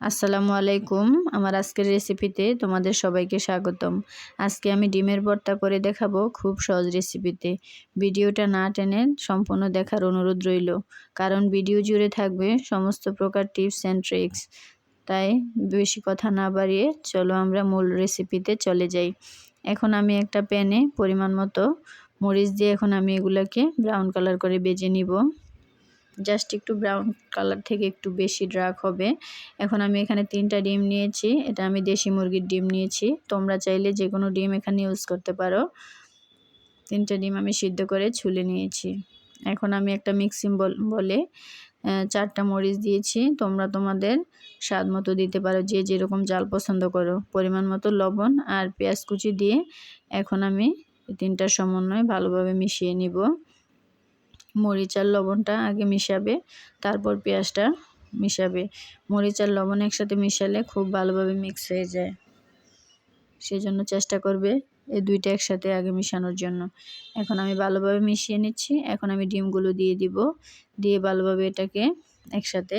আসসালামু আলাইকুম। আমার আজকের রেসিপিতে তোমাদের সবাইকে স্বাগতম। আজকে আমি ডিমের ভর্তা করে দেখাবো খুব সহজ রেসিপিতে। ভিডিওটা না টেনে সম্পূর্ণ দেখার অনুরোধ রইল, কারণ ভিডিও জুড়ে থাকবে সমস্ত প্রকার টিপস অ্যান্ড ট্রিক্স। তাই বেশি কথা না বাড়িয়ে চলো আমরা মূল রেসিপিতে চলে যাই। এখন আমি একটা প্যানে পরিমাণ মতো মরিচ দিয়ে এখন আমি এগুলোকে ব্রাউন কালার করে বেজে নিব। জাস্ট একটু ব্রাউন কালার থেকে একটু বেশি ড্রাক হবে। এখন আমি এখানে তিনটা ডিম নিয়েছি। এটা আমি দেশি মুরগির ডিম নিয়েছি। তোমরা চাইলে যে কোনো ডিম এখানে ইউজ করতে পারো। তিনটা ডিম আমি সিদ্ধ করে ছুলে নিয়েছি। এখন আমি একটা মিক্সিং বলে চারটা মরিচ দিয়েছি। তোমরা তোমাদের স্বাদ মতো দিতে পারো। যে যেরকম জাল পছন্দ করো। পরিমাণ মতো লবণ আর পেঁয়াজ কুচি দিয়ে এখন আমি তিনটার সমন্বয় ভালোভাবে মিশিয়ে নিব। মরিচ আর লবণটা আগে মিশাবে, তারপর পেঁয়াজটা মিশাবে। মরিচ আর লবণ একসাথে মিশালে খুব ভালোভাবে মিক্স হয়ে যায়। সেই জন্য চেষ্টা করবে এই দুইটা একসাথে আগে মিশানোর জন্য। এখন আমি ভালোভাবে মিশিয়ে নিচ্ছি। এখন আমি ডিমগুলো দিয়ে দিব। দিয়ে ভালোভাবে এটাকে একসাথে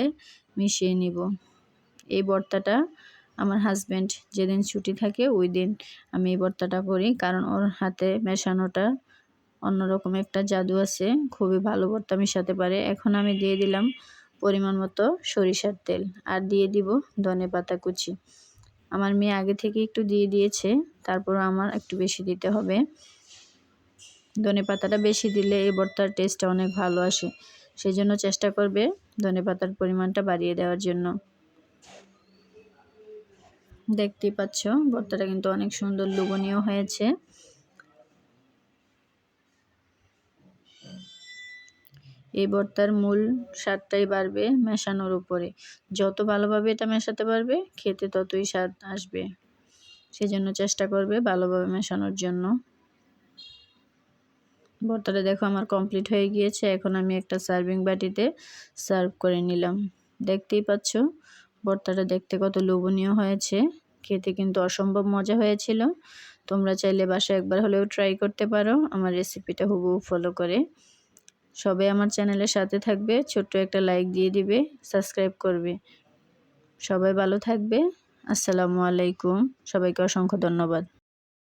মিশিয়ে নিব। এই ভর্তাটা আমার হাজব্যান্ড যেদিন ছুটি থাকে ওই দিন আমি এই ভর্তাটা করি। কারণ ওর হাতে মেশানোটা অন্যরকম একটা জাদু আছে, খুবই ভালো ভর্তা মিশাতে পারে। এখন আমি দিয়ে দিলাম পরিমাণ মতো সরিষার তেল আর দিয়ে দিব ধনে পাতা কুচি। আমার মেয়ে আগে থেকে একটু দিয়ে দিয়েছে, তারপর আমার একটু বেশি দিতে হবে। ধনে পাতাটা বেশি দিলে এই ভর্তার টেস্টটা অনেক ভালো আসে। সেই জন্য চেষ্টা করবে ধনে পাতার পরিমাণটা বাড়িয়ে দেওয়ার জন্য। দেখতেই পাচ্ছ, ভর্তাটা কিন্তু অনেক সুন্দর লোভনীয় হয়েছে। এই ভর্তার মূল স্বাদটাই বাড়বে মেশানোর উপরে। যত ভালোভাবে এটা মেশাতে পারবে, খেতে ততই স্বাদ আসবে। সেজন্য চেষ্টা করবে ভালোভাবে মেশানোর জন্য। ভর্তাটা দেখো আমার কমপ্লিট হয়ে গিয়েছে। এখন আমি একটা সার্ভিং বাটিতে সার্ভ করে নিলাম। দেখতেই পাচ্ছ ভর্তাটা দেখতে কত লোভনীয় হয়েছে। খেতে কিন্তু অসম্ভব মজা হয়েছিল। তোমরা চাইলে বাসায় একবার হলেও ট্রাই করতে পারো। আমার রেসিপিটা হুবহু ফলো করে। সবাই আমার চ্যানেলের সাথে থাকবে, ছোট্ট একটা লাইক দিয়ে দিবে সাবস্ক্রাইব করবে। সবাই ভালো থাকবে, আসসালামু আলাইকুম। সবাইকে অসংখ্য ধন্যবাদ।